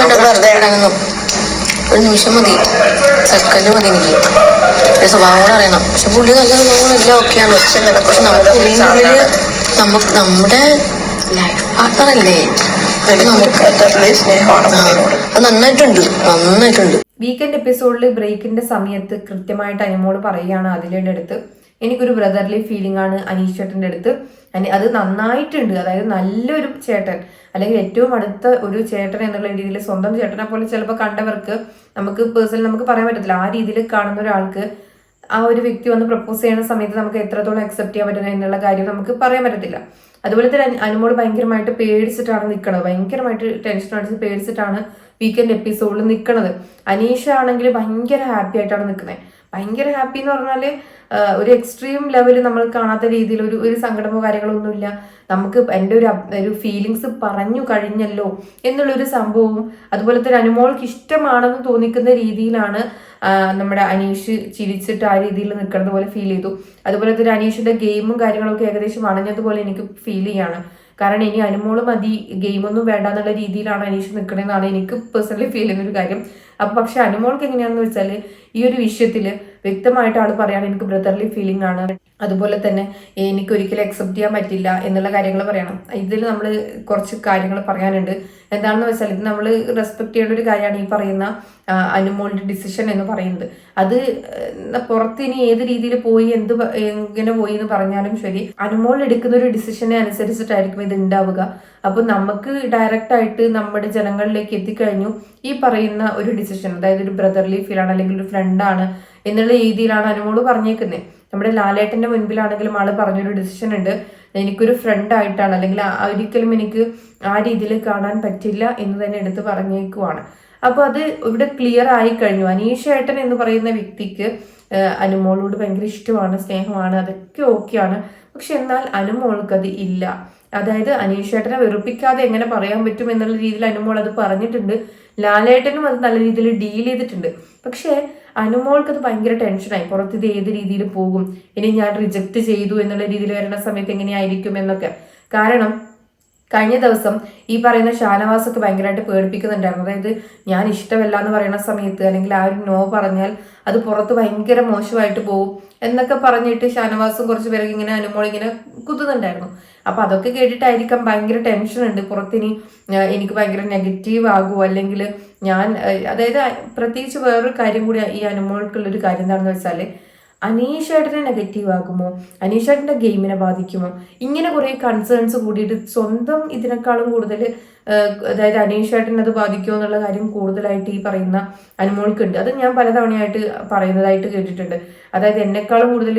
വേണ്ട വെറുതെ ഇടങ്ങുന്നു. ഒരു നിമിഷം മതി. സെക്കൻഡ് മതി എനിക്ക്. ഒരു സ്വഭാവം കൂടെ അറിയണം. പക്ഷെ പുള്ളി നല്ല സ്വഭാവം എല്ലാം ഓക്കെയാണ് പക്ഷെ പക്ഷെ നമ്മുടെ നമുക്ക് നമ്മുടെ ലൈഫ് നന്നായിട്ടുണ്ട്. നന്നായിട്ടുണ്ട്. വീക്കെൻഡ് എപ്പിസോഡിൽ ബ്രേക്കിന്റെ സമയത്ത് കൃത്യമായിട്ട് അനുമോൾ പറയുകയാണ് അതിലേടെ അടുത്ത്. എനിക്കൊരു ബ്രദർലി ഫീലിംഗ് ആണ് അനീഷ് ചേട്ടന്റെ അടുത്ത്. അത് നന്നായിട്ടുണ്ട്. അതായത് നല്ലൊരു ചേട്ടൻ. അല്ലെങ്കിൽ ഏറ്റവും അടുത്ത ഒരു ചേട്ടൻ എന്നുള്ള രീതിയിൽ സ്വന്തം ചേട്ടനെ പോലെ ചിലപ്പോൾ കണ്ടവർക്ക് നമുക്ക് പേഴ്സണലി നമുക്ക് പറയാൻ പറ്റത്തില്ല. ആ രീതിയിൽ കാണുന്ന ഒരാൾക്ക് ആ ഒരു വ്യക്തി വന്ന് പ്രപ്പോസ് ചെയ്യുന്ന സമയത്ത് നമുക്ക് എത്രത്തോളം അക്സെപ്റ്റ് ചെയ്യാൻ പറ്റുന്ന എന്നുള്ള കാര്യം നമുക്ക് പറയാൻ പറ്റത്തില്ല. അതുപോലെ തന്നെ അനുമോൾ ഭയങ്കരമായിട്ട് പേടിച്ചിട്ടാണ് നിൽക്കുന്നത് ഭയങ്കരമായിട്ട് ടെൻഷൻ അടിച്ച് പേടിച്ചിട്ടാണ് വീക്കെൻഡ് എപ്പിസോഡിൽ നിൽക്കണത് അനീഷ ആണെങ്കിൽ ഭയങ്കര ഹാപ്പി ആയിട്ടാണ് നിൽക്കുന്നത് ഭയങ്കര ഹാപ്പി എന്ന് പറഞ്ഞാൽ ഒരു എക്സ്ട്രീം ലെവലിൽ നമ്മൾ കാണാത്ത രീതിയിൽ ഒരു ഒരു സങ്കടമോ കാര്യങ്ങളോ ഒന്നുമില്ല നമുക്ക് എന്റെ ഒരു ഒരു ഫീലിങ്സ് പറഞ്ഞു കഴിഞ്ഞല്ലോ എന്നുള്ളൊരു സംഭവവും അതുപോലെ തന്നെ അനുമോൾക്ക് ഇഷ്ടമാണെന്ന് തോന്നിക്കുന്ന രീതിയിലാണ് നമ്മുടെ അനീഷ് ചിരിച്ചിട്ട് ആ രീതിയിൽ നിൽക്കുന്നത് പോലെ ഫീൽ ചെയ്തു. അതുപോലെ തന്നെ അനീഷിന്റെ ഗെയിമും കാര്യങ്ങളൊക്കെ ഏകദേശം അണഞ്ഞതുപോലെ എനിക്ക് ഫീൽ ചെയ്യാണ്. കാരണം ഇനി അനുമോൾ മതി ഗെയിമൊന്നും വേണ്ട എന്നുള്ള രീതിയിലാണ് അനീഷ് നിൽക്കണമെന്നാണ് എനിക്ക് പേഴ്സണലി ഫീൽ ചെയ്യുന്ന ഒരു കാര്യം. അപ്പൊ പക്ഷെ അനുമോൾക്ക് എങ്ങനെയാണെന്ന് വെച്ചാൽ ഈ ഒരു വിഷയത്തിൽ വ്യക്തമായിട്ട് ആൾ പറയാൻ എനിക്ക് ബ്രദർലി ഫീലിംഗ് ആണ്. അതുപോലെ തന്നെ എനിക്ക് ഒരിക്കലും അക്സെപ്റ്റ് ചെയ്യാൻ പറ്റില്ല എന്നുള്ള കാര്യങ്ങൾ പറയണം. ഇതിൽ നമ്മൾ കുറച്ച് കാര്യങ്ങൾ പറയാനുണ്ട്. എന്താണെന്ന് വെച്ചാൽ ഇത് നമ്മൾ റെസ്പെക്ട് ചെയ്യേണ്ട ഒരു കാര്യമാണ് ഈ പറയുന്ന അനുമോളുടെ ഡിസിഷൻ എന്ന് പറയുന്നത്. അത് പുറത്തിനി ഏത് രീതിയിൽ പോയി എന്ത് എങ്ങനെ പോയി എന്ന് പറഞ്ഞാലും ശരി അനുമോൾ എടുക്കുന്ന ഒരു ഡിസിഷനെ അനുസരിച്ചിട്ടായിരിക്കും ഇത് ഉണ്ടാവുക അപ്പോൾ നമുക്ക് ഡയറക്റ്റ് ആയിട്ട് നമ്മുടെ ജനങ്ങളിലേക്ക് എത്തിക്കഴിഞ്ഞു ഈ പറയുന്ന ഒരു ഡിസിഷൻ അതായത് ഒരു ബ്രദർലി ഫീലാണ് അല്ലെങ്കിൽ ഒരു ഫ്രണ്ടാണ് എന്നുള്ള രീതിയിലാണ് അനുമോൾ പറഞ്ഞേക്കുന്നത് നമ്മുടെ ലാലേട്ടന്റെ മുൻപിലാണെങ്കിലും ആൾ പറഞ്ഞൊരു ഡിസിഷൻ ഉണ്ട്. എനിക്കൊരു ഫ്രണ്ട് ആയിട്ടാണ് അല്ലെങ്കിൽ ഒരിക്കലും എനിക്ക് ആ രീതിയിൽ കാണാൻ പറ്റില്ല എന്ന് തന്നെ എടുത്ത് പറഞ്ഞേക്കുവാണ്. അപ്പൊ അത് ഇവിടെ ക്ലിയർ ആയി കഴിഞ്ഞു. അനീഷേട്ടൻ എന്ന് പറയുന്ന വ്യക്തിക്ക് അനുമോളോട് ഭയങ്കര ഇഷ്ടമാണ് സ്നേഹമാണ് അതൊക്കെ ഓക്കെയാണ് പക്ഷെ എന്നാൽ അനുമോൾക്ക് അത് ഇല്ല. അതായത് അനീഷേട്ടനെ വെറുപ്പിക്കാതെ എങ്ങനെ പറയാൻ പറ്റും എന്നുള്ള രീതിയിൽ അനുമോൾ അത് പറഞ്ഞിട്ടുണ്ട്. ലാലേട്ടനും അത് നല്ല രീതിയിൽ ഡീൽ ചെയ്തിട്ടുണ്ട്. പക്ഷേ അനുമോൾക്ക് അത് ഭയങ്കര ടെൻഷനായി പുറത്ത് ഇത് ഏത് രീതിയിൽ പോകും? ഇനി ഞാൻ റിജക്റ്റ് ചെയ്തു എന്നുള്ള രീതിയിൽ വരുന്ന സമയത്ത് എങ്ങനെയായിരിക്കും എന്നൊക്കെ. കാരണം കഴിഞ്ഞ ദിവസം ഈ പറയുന്ന ഷാനവാസൊക്കെ ഭയങ്കരമായിട്ട് പേടിപ്പിക്കുന്നുണ്ടായിരുന്നു അതായത് ഞാൻ ഇഷ്ടമല്ല എന്ന് പറയുന്ന സമയത്ത് അല്ലെങ്കിൽ ആ ഒരു നോ പറഞ്ഞാൽ അത് പുറത്ത് ഭയങ്കര മോശമായിട്ട് പോകും എന്നൊക്കെ പറഞ്ഞിട്ട് ഷാനവാസും കുറച്ച് പേരൊക്കെ ഇങ്ങനെ അനുമോൾ ഇങ്ങനെ കുത്തുന്നുണ്ടായിരുന്നു. അപ്പൊ അതൊക്കെ കേട്ടിട്ടായിരിക്കാം ഭയങ്കര ടെൻഷൻ ഉണ്ട്. പുറത്തിനി എനിക്ക് ഭയങ്കര നെഗറ്റീവ് ആകുമോ അല്ലെങ്കിൽ ഞാൻ അതായത് പ്രത്യേകിച്ച് വേറൊരു കാര്യം കൂടി ഈ അനുമോൾക്കുള്ളൊരു കാര്യം എന്താണെന്ന് വെച്ചാൽ അനീഷേട്ടനെ നെഗറ്റീവ് ആകുമോ അനീഷേട്ടന്റെ ഗെയിമിനെ ബാധിക്കുമോ? ഇങ്ങനെ കുറേ കൺസേൺസ് കൂടിയിട്ട് സ്വന്തം ഇതിനേക്കാളും കൂടുതൽ അതായത് അനീഷേട്ടൻ അത് ബാധിക്കുമോ എന്നുള്ള കാര്യം കൂടുതലായിട്ട് ഈ പറയുന്ന അനുമോൾക്കുണ്ട്. അത് ഞാൻ പലതവണയായിട്ട് പറയുന്നതായിട്ട് കേട്ടിട്ടുണ്ട്. അതായത് എന്നെക്കാളും കൂടുതൽ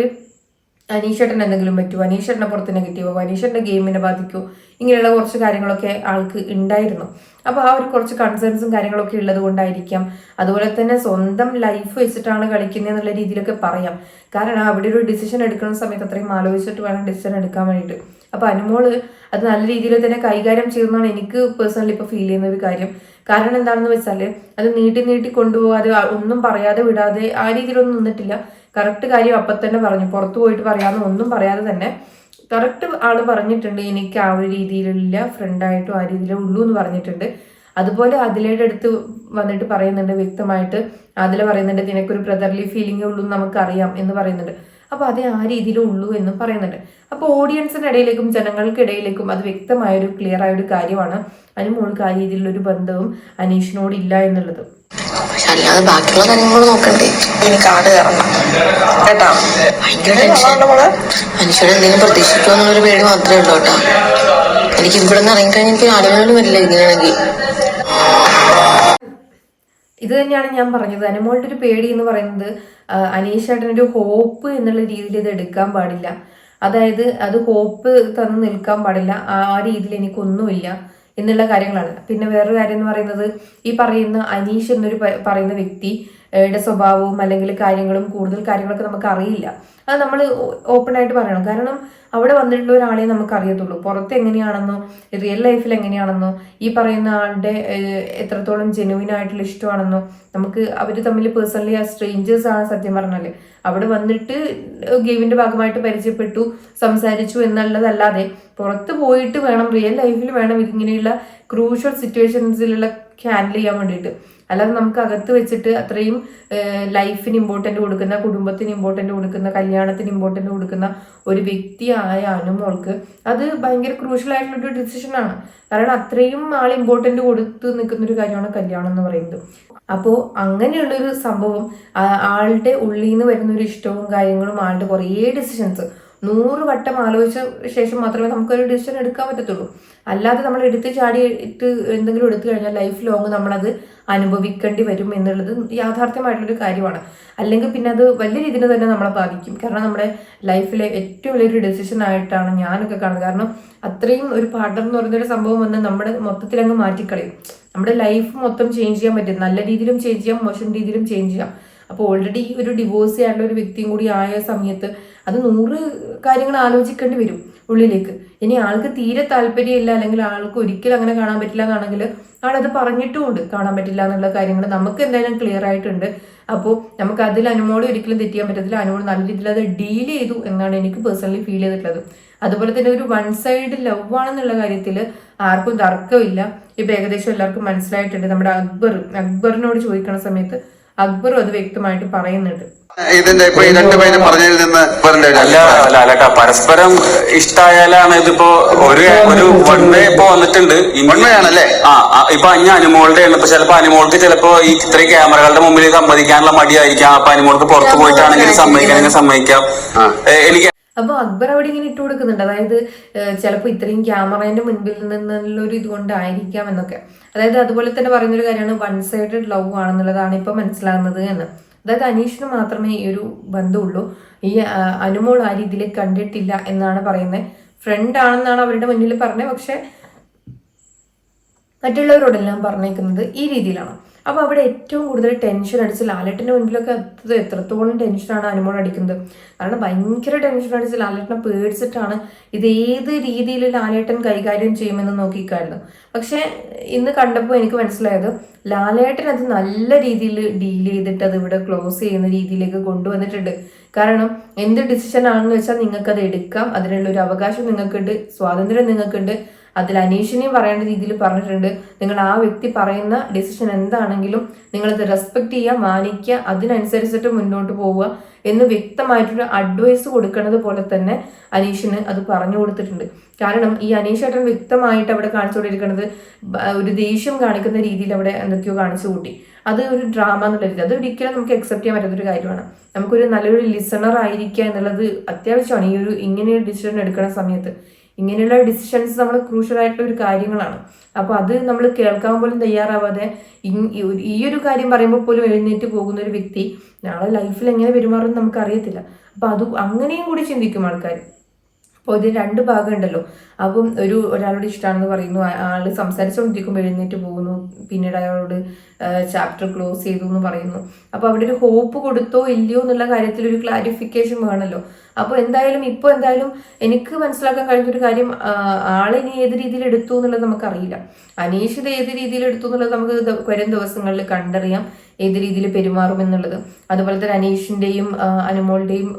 അനീഷേട്ടൻ എന്തെങ്കിലും പറ്റുമോ അനീഷേട്ടനെ പുറത്ത് നെഗറ്റീവോ അനീഷേട്ടന്റെ ഗെയിമിനെ ബാധിക്കുമോ ഇങ്ങനെയുള്ള കുറച്ച് കാര്യങ്ങളൊക്കെ ആൾക്ക് ഉണ്ടായിരുന്നു. അപ്പോൾ ആ ഒരു കുറച്ച് കൺസേൺസും കാര്യങ്ങളൊക്കെ ഉള്ളത് കൊണ്ടായിരിക്കാം. അതുപോലെ തന്നെ സ്വന്തം ലൈഫ് വെച്ചിട്ടാണ് കളിക്കുന്നത് എന്നുള്ള രീതിയിലൊക്കെ പറയാം. കാരണം അവിടെ ഒരു ഡിസിഷൻ എടുക്കുന്ന സമയത്ത് അത്രയും ആലോചിച്ചിട്ട് വേണം ഡിസിഷൻ എടുക്കാൻ വേണ്ടിയിട്ട്. അപ്പോൾ അനുമോൾ അത് നല്ല രീതിയിൽ തന്നെ കൈകാര്യം ചെയ്യുന്നതാണ് എനിക്ക് പേഴ്സണലി ഇപ്പോൾ ഫീൽ ചെയ്യുന്ന ഒരു കാര്യം. കാരണം എന്താണെന്ന് വെച്ചാൽ അത് നീട്ടി നീട്ടി കൊണ്ടുപോകാതെ ഒന്നും പറയാതെ വിടാതെ ആ രീതിയിലൊന്നും നിന്നിട്ടില്ല. കറക്റ്റ് കാര്യം അപ്പം തന്നെ പറഞ്ഞു. പുറത്തു പോയിട്ട് പറയാമെന്ന് ഒന്നും പറയാതെ തന്നെ കറക്റ്റ് ആൾ പറഞ്ഞിട്ടുണ്ട്. എനിക്ക് ആ ഒരു രീതിയിലില്ല ഫ്രണ്ടായിട്ടും ആ രീതിയിലേ ഉള്ളൂ എന്ന് പറഞ്ഞിട്ടുണ്ട്. അതുപോലെ അതിലയുടെ അടുത്ത് വന്നിട്ട് പറയുന്നുണ്ട് വ്യക്തമായിട്ട്. അതിൽ പറയുന്നുണ്ട് നിനക്കൊരു ബ്രദർലി ഫീലിംഗ് ഉള്ളൂ നമുക്കറിയാം എന്ന് പറയുന്നുണ്ട്. അപ്പോൾ അതേ ആ രീതിയിലും ഉള്ളൂ എന്നും പറയുന്നുണ്ട്. അപ്പോൾ ഓഡിയൻസിന്റെ ഇടയിലേക്കും ജനങ്ങൾക്കിടയിലേക്കും അത് വ്യക്തമായൊരു ക്ലിയർ ആയ ഒരു കാര്യമാണ് അനുമോൾക്ക് ആ രീതിയിലുള്ളൊരു ബന്ധവും അനീഷിനോട് ഇല്ല എന്നുള്ളത്. പക്ഷെ അല്ലാതെ ബാക്കിയുള്ള കാര്യങ്ങൾ നോക്കണ്ടേ. ഇനി കാട് കയറണം. കേട്ടാ? ഭയങ്കര ടെൻഷൻ ആണോ മോളെ? മനുഷ്യരെ എന്തെങ്കിലും പ്രതീക്ഷിക്കുക എന്നുള്ളൊരു പേടി മാത്രമേ ഉള്ളൂ കേട്ടോ. എനിക്ക് ഇവിടെ നിന്ന് ഇറങ്ങിക്കഴിഞ്ഞാൽ എനിക്ക് ആലോചന വരില്ല ഇങ്ങനെയാണെങ്കിൽ ഇത് തന്നെയാണ് ഞാൻ പറഞ്ഞത്. അനുമോളുടെ ഒരു പേടി എന്ന് പറയുന്നത് ഒരു ഹോപ്പ് എന്നുള്ള രീതിയിൽ ഇത് എടുക്കാൻ പാടില്ല. അതായത് അത് ഹോപ്പ് തന്ന് നിൽക്കാൻ പാടില്ല. ആ രീതിയിൽ എനിക്കൊന്നുമില്ല. എന്നുള്ള കാര്യങ്ങളാണ്. പിന്നെ വേറൊരു കാര്യം എന്ന് പറയുന്നത് ഈ പറയുന്ന അനീഷ് എന്നൊരു പറയുന്ന വ്യക്തി യുടെ സ്വഭാവവും അല്ലെങ്കിൽ കാര്യങ്ങളും കൂടുതൽ കാര്യങ്ങളൊക്കെ നമുക്ക് അറിയില്ല. അത് നമ്മൾ ഓപ്പൺ ആയിട്ട് പറയണം. കാരണം അവിടെ വന്നിട്ടുള്ള ഒരാളെ നമുക്ക് അറിയത്തുള്ളൂ പുറത്ത് എങ്ങനെയാണെന്നോ റിയൽ ലൈഫിൽ എങ്ങനെയാണെന്നോ ഈ പറയുന്ന ആളുടെ എത്രത്തോളം ജെനുവിൻ ആയിട്ടുള്ള ഇഷ്ടമാണെന്നോ നമുക്ക് അവർ തമ്മിൽ പേഴ്സണലി ആ സ്ട്രേഞ്ചേഴ്സ് ആണ് സത്യം പറഞ്ഞാൽ അവിടെ വന്നിട്ട് ഗെയിമിന്റെ ഭാഗമായിട്ട് പരിചയപ്പെട്ടു സംസാരിച്ചു എന്നുള്ളതല്ലാതെ പുറത്ത് പോയിട്ട് വേണം റിയൽ ലൈഫിൽ വേണം ഇങ്ങനെയുള്ള ക്രൂഷ്യൽ സിറ്റുവേഷൻസിലുള്ള ഹാൻഡിൽ ചെയ്യാൻ വേണ്ടിയിട്ട്. അല്ലാതെ നമുക്ക് അകത്ത് വെച്ചിട്ട് അത്രയും ലൈഫിന് ഇമ്പോർട്ടന്റ് കൊടുക്കുന്ന കുടുംബത്തിന് ഇമ്പോർട്ടന്റ് കൊടുക്കുന്ന കല്യാണത്തിന് ഇമ്പോർട്ടന്റ് കൊടുക്കുന്ന ഒരു വ്യക്തി വ്യക്തിയായ അനുമോൾക്ക് അത് ഭയങ്കര ഒരു ഡിസിഷനാണ് കാരണം അത്രയും ആൾ ഇമ്പോർട്ടന്റ് കൊടുത്ത് നിൽക്കുന്ന ഒരു കാര്യമാണ് കല്യാണം എന്ന് പറയുന്നത്. അപ്പോൾ അങ്ങനെയുള്ളൊരു സംഭവം ആളുടെ ഉള്ളിൽ നിന്ന് വരുന്ന ഒരു ഇഷ്ടവും കാര്യങ്ങളും ആളുടെ കുറേ ഡിസിഷൻസ് നൂറ് വട്ടം ആലോചിച്ച ശേഷം മാത്രമേ നമുക്കൊരു ഡിസിഷൻ എടുക്കാൻ പറ്റത്തുള്ളൂ. അല്ലാതെ നമ്മൾ എടുത്ത് ചാടി ഇട്ട് എന്തെങ്കിലും എടുത്തു കഴിഞ്ഞാൽ ലൈഫ് ലോങ് നമ്മളത് അനുഭവിക്കേണ്ടി വരും എന്നുള്ളത് യാഥാർത്ഥ്യമായിട്ടുള്ളൊരു കാര്യമാണ്. അല്ലെങ്കിൽ പിന്നെ അത് വലിയ രീതിയിൽ തന്നെ നമ്മളെ ബാധിക്കും. കാരണം നമ്മുടെ ലൈഫിലെ ഏറ്റവും വലിയൊരു ഡെസിഷൻ ആയിട്ടാണ് ഞാനൊക്കെ കാണുന്നത്. കാരണം അത്രയും ഒരു പാർട്ണർ എന്ന് പറയുന്നൊരു സംഭവം വന്ന് നമ്മുടെ മൊത്തത്തിൽ അങ്ങ് മാറ്റിക്കളയും. നമ്മുടെ ലൈഫ് മൊത്തം ചേഞ്ച് ചെയ്യാൻ പറ്റും. നല്ല രീതിയിലും ചേഞ്ച് ചെയ്യാം മോശം രീതിയിലും ചേഞ്ച് ചെയ്യാം. അപ്പോൾ ഓൾറെഡി ഒരു ഡിവോഴ്സ് ചെയ്യാനുള്ള ഒരു വ്യക്തിയും കൂടി ആയ സമയത്ത് അത് നൂറ് കാര്യങ്ങൾ ആലോചിക്കേണ്ടി വരും ഉള്ളിലേക്ക്. ഇനി ആൾക്ക് തീരെ താല്പര്യമില്ല അല്ലെങ്കിൽ ആൾക്ക് ഒരിക്കലും അങ്ങനെ കാണാൻ പറ്റില്ല എന്നാണെങ്കിൽ ആളത് പറഞ്ഞിട്ടുമുണ്ട് കാണാൻ പറ്റില്ല എന്നുള്ള കാര്യങ്ങൾ നമുക്ക് എന്തായാലും ക്ലിയർ ആയിട്ടുണ്ട്. അപ്പോൾ നമുക്ക് അതിൽ അനുമോട് ഒരിക്കലും തെറ്റിയാൻ പറ്റത്തില്ല. അനുമോട് നല്ല രീതിയിൽ അത് ഡീൽ ചെയ്തു എന്നാണ് എനിക്ക് പേഴ്സണലി ഫീൽ ചെയ്തിട്ടുള്ളത്. അതുപോലെ തന്നെ ഒരു വൺ സൈഡ് ലവ് ആണെന്നുള്ള കാര്യത്തിൽ ആർക്കും തർക്കമില്ല. ഇപ്പം ഏകദേശം എല്ലാവർക്കും മനസ്സിലായിട്ടുണ്ട്. നമ്മുടെ അക്ബർ അക്ബറിനോട് ചോദിക്കുന്ന സമയത്ത് അക്ബറും അത് വ്യക്തമായിട്ട് പറയുന്നുണ്ട്. ഇതിന്റെ ഇപ്പൊ ഈ രണ്ടുപേരും പറഞ്ഞതിൽ നിന്ന് അല്ല അല്ല അല്ല അല്ലട്ടാ പരസ്പരം ഇഷ്ടായാലാണ് ഇതിപ്പോ ഒരു ഒരു വൺവേ ഇപ്പൊ വന്നിട്ടുണ്ട്. ആണല്ലേ? ആ ഇപ്പൊ അഞ്ഞ അനുമോളുടെ ആണ് ഇപ്പൊ ചിലപ്പോ അനുമോൾക്ക് ചിലപ്പോ ഈ ഇത്രയും ക്യാമറകളുടെ മുമ്പിൽ സമ്മതിക്കാനുള്ള മടിയായിരിക്കാം. അപ്പൊ അനുമോൾക്ക് പുറത്ത് പോയിട്ടാണെങ്കിൽ സമ്മതിക്കണമെങ്കിൽ സമ്മതിക്കാം. എനിക്ക് അപ്പോൾ അക്ബർ അവിടെ ഇങ്ങനെ ഇട്ട് കൊടുക്കുന്നുണ്ട്. അതായത് ചിലപ്പോൾ ഇത്രയും ക്യാമറേന്റെ മുൻപിൽ നിന്നുള്ളൊരു ഇതുകൊണ്ടായിരിക്കാം എന്നൊക്കെ. അതായത് അതുപോലെ തന്നെ പറയുന്നൊരു കാര്യമാണ് വൺ സൈഡഡ് ലവ് ആണെന്നുള്ളതാണ് ഇപ്പൊ മനസ്സിലാകുന്നത് എന്ന്. അതായത് അനീഷിന് മാത്രമേ ഈ ഒരു ബന്ധമുള്ളൂ. ഈ അനുമോൾ ആ രീതിയിൽ കണ്ടിട്ടില്ല എന്നാണ് പറയുന്നത് ഫ്രണ്ട് ആണെന്നാണ് അവരുടെ മുന്നിൽ പറഞ്ഞത്. പക്ഷെ മറ്റുള്ളവരോടെല്ലാം പറഞ്ഞേക്കുന്നത് ഈ രീതിയിലാണ്. അപ്പൊ അവിടെ ഏറ്റവും കൂടുതൽ ടെൻഷൻ അടിച്ച് ലാലേട്ടന്റെ മുൻപിലൊക്കെ അത് എത്രത്തോളം ടെൻഷനാണ് അനുമോൾ അടിക്കുന്നത്. കാരണം ഭയങ്കര ടെൻഷൻ അടിച്ച് ലാലേട്ടനെ പേടിച്ചിട്ടാണ് ഇത് ഏത് രീതിയിൽ ലാലേട്ടൻ കൈകാര്യം ചെയ്യുമെന്ന് നോക്കിക്കായിരുന്നു പക്ഷെ ഇന്ന് കണ്ടപ്പോൾ എനിക്ക് മനസ്സിലായത് ലാലേട്ടൻ അത് നല്ല രീതിയിൽ ഡീൽ ചെയ്തിട്ട് അത് ഇവിടെ ക്ലോസ് ചെയ്യുന്ന രീതിയിലേക്ക് കൊണ്ടുവന്നിട്ടുണ്ട്. കാരണം എന്ത് ഡിസിഷൻ ആണെന്ന് വെച്ചാൽ നിങ്ങൾക്ക് അത് എടുക്കാം. അതിനുള്ള ഒരു അവകാശം നിങ്ങൾക്കുണ്ട് സ്വാതന്ത്ര്യം നിങ്ങൾക്കുണ്ട്. അതിൽ അനീഷിനെയും പറയേണ്ട രീതിയിൽ പറഞ്ഞിട്ടുണ്ട്. നിങ്ങൾ ആ വ്യക്തി പറയുന്ന ഡിസിഷൻ എന്താണെങ്കിലും നിങ്ങളത് റെസ്പെക്ട് ചെയ്യുക മാനിക്കുക അതിനനുസരിച്ചിട്ട് മുന്നോട്ട് പോവുക എന്ന് വ്യക്തമായിട്ടൊരു അഡ്വൈസ് കൊടുക്കുന്നത് പോലെ തന്നെ അനീഷിന് അത് പറഞ്ഞു കൊടുത്തിട്ടുണ്ട്. കാരണം ഈ അനീഷ് ഏട്ടൻ വ്യക്തമായിട്ട് അവിടെ കാണിച്ചുകൊണ്ടിരിക്കുന്നത് കൊണ്ടിരിക്കുന്നത് ഒരു ദേഷ്യം കാണിക്കുന്ന രീതിയിൽ അവിടെ എന്തൊക്കെയോ കാണിച്ചു കൂട്ടി. അത് ഒരു ഡ്രാമ എന്നുള്ള രീതി അത് ഒരിക്കലും നമുക്ക് അക്സെപ്റ്റ് ചെയ്യാൻ പറ്റാത്തൊരു കാര്യമാണ്. നമുക്കൊരു നല്ലൊരു ലിസണർ ആയിരിക്കുക എന്നുള്ളത് അത്യാവശ്യമാണ്. ഈ ഒരു ഇങ്ങനെ ഒരു ഡിസിഷൻ എടുക്കുന്ന സമയത്ത്. ഇങ്ങനെയുള്ള ഡിസിഷൻസ് നമ്മൾ ക്രൂഷ്യലായിട്ടുള്ള ഒരു കാര്യങ്ങളാണ്. അപ്പോൾ അത് നമ്മൾ കേൾക്കാൻ പോലും തയ്യാറാവാതെ ഈ ഒരു- കാര്യം പറയുമ്പോൾ പോലും എഴുന്നേറ്റ് പോകുന്ന ഒരു വ്യക്തി നാളെ ലൈഫിൽ എങ്ങനെ പെരുമാറും നമുക്ക് അറിയത്തില്ല അപ്പോൾ അത് അങ്ങനെയും കൂടി ചിന്തിക്കും ആൾക്കാർ അപ്പോൾ ഇതിന് രണ്ട് ഭാഗമുണ്ടല്ലോ. അപ്പം ഒരു ഒരാളോട് ഇഷ്ടമാണെന്ന് പറയുന്നു. ആൾ സംസാരിച്ചുകൊണ്ടിരിക്കുമ്പോൾ എഴുന്നേറ്റ് പോകുന്നു. പിന്നീട് അയാളോട് ചാപ്റ്റർ ക്ലോസ് ചെയ്തു എന്ന് പറയുന്നു. അപ്പോൾ അവിടെ ഒരു ഹോപ്പ് കൊടുത്തോ ഇല്ലയോ എന്നുള്ള കാര്യത്തിൽ ഒരു ക്ലാരിഫിക്കേഷൻ വേണമല്ലോ അപ്പോൾ എന്തായാലും ഇപ്പോൾ എന്തായാലും എനിക്ക് മനസ്സിലാക്കാൻ കഴിഞ്ഞൊരു കാര്യം ആളിനി ഏത് രീതിയിൽ എടുത്തു എന്നുള്ളത് നമുക്കറിയില്ല. അനീഷ് ഇത് ഏത് രീതിയിൽ എടുത്തു എന്നുള്ളത് നമുക്ക് വരും ദിവസങ്ങളിൽ കണ്ടറിയാം. ഏത് രീതിയിൽ പെരുമാറും എന്നുള്ളത്. അതുപോലെ തന്നെ അനീഷിന്റെയും ആ, അനുമോളുടെയും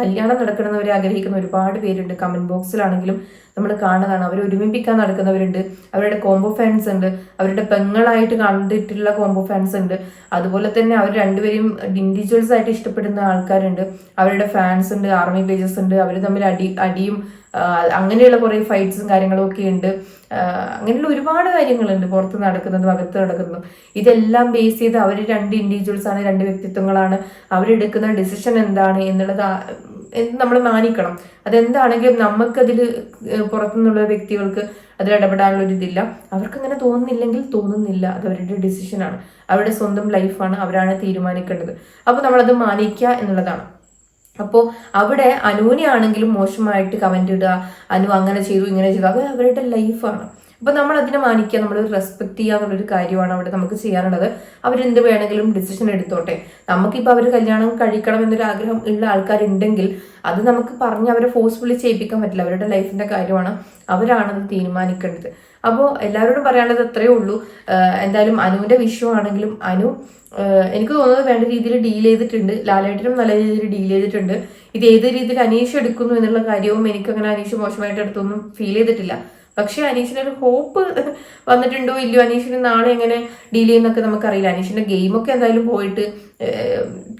കല്യാണം നടക്കണമെന്ന് അവർ ആഗ്രഹിക്കുന്ന ഒരുപാട് പേരുണ്ട്. കമന്റ് ബോക്സിലാണെങ്കിലും നമ്മൾ കാണുന്നതാണ്. അവർ ഒരുമിപ്പിക്കാൻ നടക്കുന്നവരുണ്ട്. അവരുടെ കോംബോ ഫാൻസ് ഉണ്ട്. അവരുടെ പെങ്ങളായിട്ട് കണ്ടിട്ടുള്ള കോംബോ ഫാൻസ് ഉണ്ട്. അതുപോലെ തന്നെ അവർ രണ്ടുപേരും ഇൻഡിവിജ്വൽസ് ആയിട്ട് ഇഷ്ടപ്പെടുന്ന ആൾക്കാരുണ്ട്. അവരുടെ ഫാൻസ് ഉണ്ട് ആർമി പേജസ് ഉണ്ട്. അവർ തമ്മിൽ അടി അടിയും അങ്ങനെയുള്ള കുറേ ഫൈറ്റ്സും കാര്യങ്ങളും ഒക്കെ ഉണ്ട്. അങ്ങനെയുള്ള ഒരുപാട് കാര്യങ്ങളുണ്ട് പുറത്ത് നടക്കുന്നതും അകത്ത് നടക്കുന്നതും. ഇതെല്ലാം ബേസ് ചെയ്ത് അവർ രണ്ട് ഇൻഡിവിജ്വൽസ് ആണ് രണ്ട് വ്യക്തിത്വങ്ങളാണ് അവരെടുക്കുന്ന ഡിസിഷൻ എന്താണ് എന്നുള്ളത് നമ്മൾ മാനിക്കണം. അതെന്താണെങ്കിലും നമുക്കതിൽ പുറത്തുനിന്നുള്ള വ്യക്തികൾക്ക് അതിൽ ഇടപെടാനുള്ള ഒരു ഇതില്ല. അവർക്ക് അങ്ങനെ തോന്നുന്നില്ലെങ്കിൽ തോന്നുന്നില്ല അത് അവരുടെ ഡിസിഷനാണ് അവരുടെ സ്വന്തം ലൈഫാണ് അവരാണ് തീരുമാനിക്കേണ്ടത്. അപ്പോൾ നമ്മളത് മാനിക്കുക എന്നുള്ളതാണ്. അപ്പോൾ അവിടെ അനുവിനെ ആണെങ്കിലും മോശമായിട്ട് കമന്റ് ഇടുക. അനു അങ്ങനെ ചെയ്തു ഇങ്ങനെ ചെയ്തു. അത് അവരുടെ ലൈഫാണ് അപ്പൊ നമ്മൾ അതിനെ മാനിക്കുക നമ്മൾ റെസ്പെക്ട് ചെയ്യുക എന്നുള്ളൊരു കാര്യമാണ് അവിടെ നമുക്ക് ചെയ്യാനുള്ളത്. അവരെന്ത് വേണമെങ്കിലും ഡിസിഷൻ എടുത്തോട്ടെ. നമുക്കിപ്പോൾ അവർ കല്യാണം കഴിക്കണം എന്നൊരു ആഗ്രഹം ഉള്ള ആൾക്കാരുണ്ടെങ്കിൽ അത് നമുക്ക് പറഞ്ഞ് അവരെ ഫോഴ്സ്ഫുള്ളി ചെയ്യിപ്പിക്കാൻ പറ്റില്ല. അവരുടെ ലൈഫിന്റെ കാര്യമാണ് അവരാണത് തീരുമാനിക്കേണ്ടത്. അപ്പോൾ എല്ലാവരോടും പറയാനുള്ളത് അത്രയേ ഉള്ളൂ. എന്തായാലും അനുവിന്റെ വിഷയമാണെങ്കിലും അനു എനിക്ക് തോന്നുന്നത് വേണ്ട രീതിയിൽ ഡീൽ ചെയ്തിട്ടുണ്ട്. ലാലേട്ടനും നല്ല രീതിയിൽ ഡീൽ ചെയ്തിട്ടുണ്ട്. ഇത് ഏത് രീതിയിൽ അനീഷ് എടുക്കുന്നു എന്നുള്ള കാര്യവും എനിക്ക് അങ്ങനെ അനീഷ് മോശമായിട്ട് എടുത്തൊന്നും ഫീൽ ചെയ്തിട്ടില്ല. പക്ഷെ അനീഷിന് ഒരു ഹോപ്പ് വന്നിട്ടുണ്ടോ ഇല്ലയോ? അനീഷിന് നാളെ എങ്ങനെ ഡീൽ ചെയ്യുന്നൊക്കെ നമുക്കറിയില്ല. അനീഷിന്റെ ഗെയിമൊക്കെ എന്തായാലും പോയിട്ട്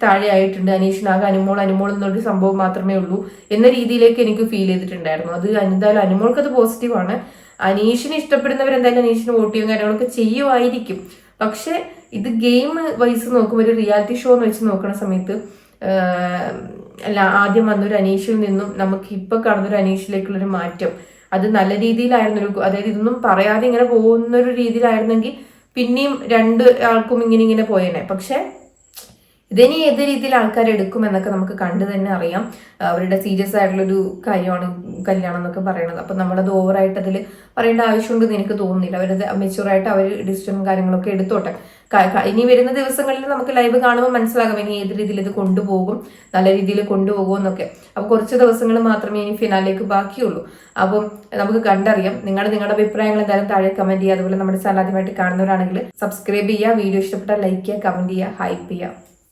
താഴെ ആയിട്ടുണ്ട്. അനീഷിന് ആകെ അനുമോൾ അനുമോൾ എന്നൊരു സംഭവം മാത്രമേ ഉള്ളൂ എന്ന രീതിയിലേക്ക് എനിക്ക് ഫീൽ ചെയ്തിട്ടുണ്ടായിരുന്നു. അത് എന്തായാലും അനുമോൾക്ക് അത് പോസിറ്റീവാണ് അനീഷിനെ ഇഷ്ടപ്പെടുന്നവരെന്തായാലും അനീഷിന് വോട്ട് ചെയ്യും. കാര്യങ്ങളൊക്കെ ചെയ്യുമായിരിക്കും. പക്ഷെ ഇത് ഗെയിം വൈസ് നോക്കുമ്പോൾ ഒരു റിയാലിറ്റി ഷോ എന്ന് വെച്ച് നോക്കുന്ന സമയത്ത് അല്ല ആദ്യം വന്നൊരു അനീഷിൽ നിന്നും നമുക്ക് ഇപ്പൊ കാണുന്നൊരു അനീഷിലേക്കുള്ളൊരു മാറ്റം. അത് നല്ല രീതിയിലായിരുന്നു അതായത് ഇതൊന്നും പറയാതെ ഇങ്ങനെ പോകുന്ന ഒരു രീതിയിലായിരുന്നെങ്കിൽ പിന്നെയും രണ്ട് ആൾക്കും ഇങ്ങനെ ഇങ്ങനെ പോയേനെ. പക്ഷെ ഇതിനി ഏത് രീതിയിൽ ആൾക്കാർ എടുക്കും എന്നൊക്കെ നമുക്ക് കണ്ടു തന്നെ അറിയാം. അവരുടെ സീരിയസ് ആയിട്ടുള്ളൊരു കാര്യമാണ് കല്യാണം എന്നൊക്കെ പറയുന്നത് അപ്പം നമ്മളത് ഓവറായിട്ട് അതിൽ പറയേണ്ട ആവശ്യമുണ്ടെന്ന് എനിക്ക് തോന്നുന്നില്ല. അവരത് മെച്ചൂറായിട്ട് അവർ ഡിസിഷനും കാര്യങ്ങളൊക്കെ എടുത്തോട്ടെ. ഇനി വരുന്ന ദിവസങ്ങളിൽ നമുക്ക് ലൈവ് കാണുമ്പോൾ മനസ്സിലാകും ഇനി ഏത് രീതിയിൽ ഇത് കൊണ്ടുപോകും നല്ല രീതിയിൽ കൊണ്ടുപോകും എന്നൊക്കെ. അപ്പോൾ കുറച്ച് ദിവസങ്ങൾ മാത്രമേ ഇനി ഫിനാലേക്ക് ബാക്കിയുള്ളൂ. അപ്പം നമുക്ക് കണ്ടറിയാം. നിങ്ങൾ നിങ്ങളുടെ അഭിപ്രായങ്ങൾ എന്തായാലും താഴെ കമന്റ് ചെയ്യുക. അതുപോലെ നമ്മുടെ ചാനൽ ആദ്യമായിട്ട് കാണുന്നവരാണെങ്കിൽ സബ്സ്ക്രൈബ് ചെയ്യുക. വീഡിയോ ഇഷ്ടപ്പെട്ടാൽ ലൈക്ക് ചെയ്യുക കമന്റ് ചെയ്യുക ഹൈപ്പ് ചെയ്യുക.